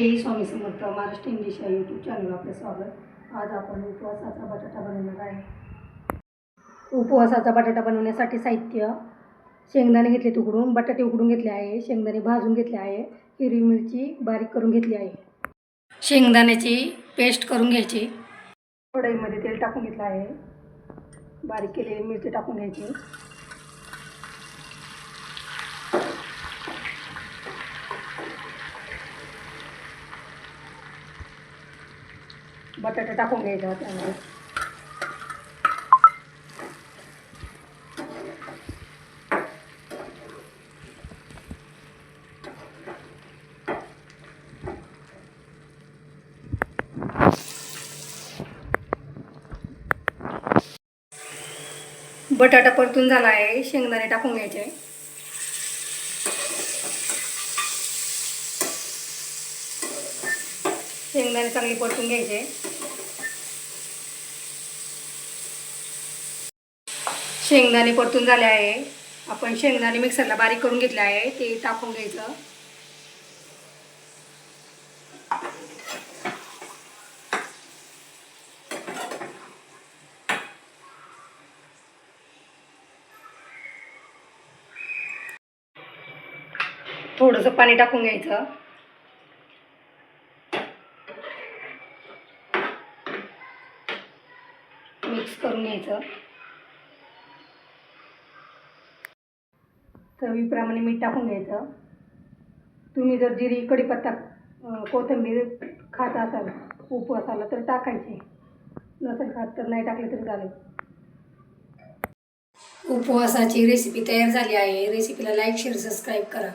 Shri Swami Samarth Maharashtra English या YouTube channel आपले स्वागत. आज आपण उपवासाचा बटाटा बनवणार आहे. उपवासाचा बटाटा बनवण्यासाठी साहित्य शेंगदाणे घेतले उकडून बटाटे उकडून घेतले आहे शेंगदाणे भाजून घेतले आहे हिरवी मिरची बारीक करून घेतली आहे. शेंगदाण्याची पेस्ट करून घ्यायची. कढईमध्ये तेल टाकून घेतलं आहे. बारीक केलेली मिरची टाकून घ्यायची. बटाटा टाकून घ्यायचा त्यामध्ये बटाटा परतून झाला आहे शेंगदाणे टाकून घ्यायचे. शेंगदाणे चांगली परतून घ्यायचे. शेंगदाणे परतून झाले आहे. आपण शेंगदाणे मिक्सरला बारीक करून घेतले आहे. ते टाकून घ्यायचं. थोडंसं पाणी टाकून घ्यायचं. मिक्स करून घ्यायचं. चवीप्रमाणे मीठ टाकून घ्यायचं. तुम्ही जर जिरी कढीपत्ता कोथिंबीर खात असाल उपवासाला तर टाकायचे. नसेल खात तर नाही टाकले तरी चालेल. उपवासाची रेसिपी तयार झाली आहे. रेसिपीला लाईक शेअर सबस्क्राईब करा.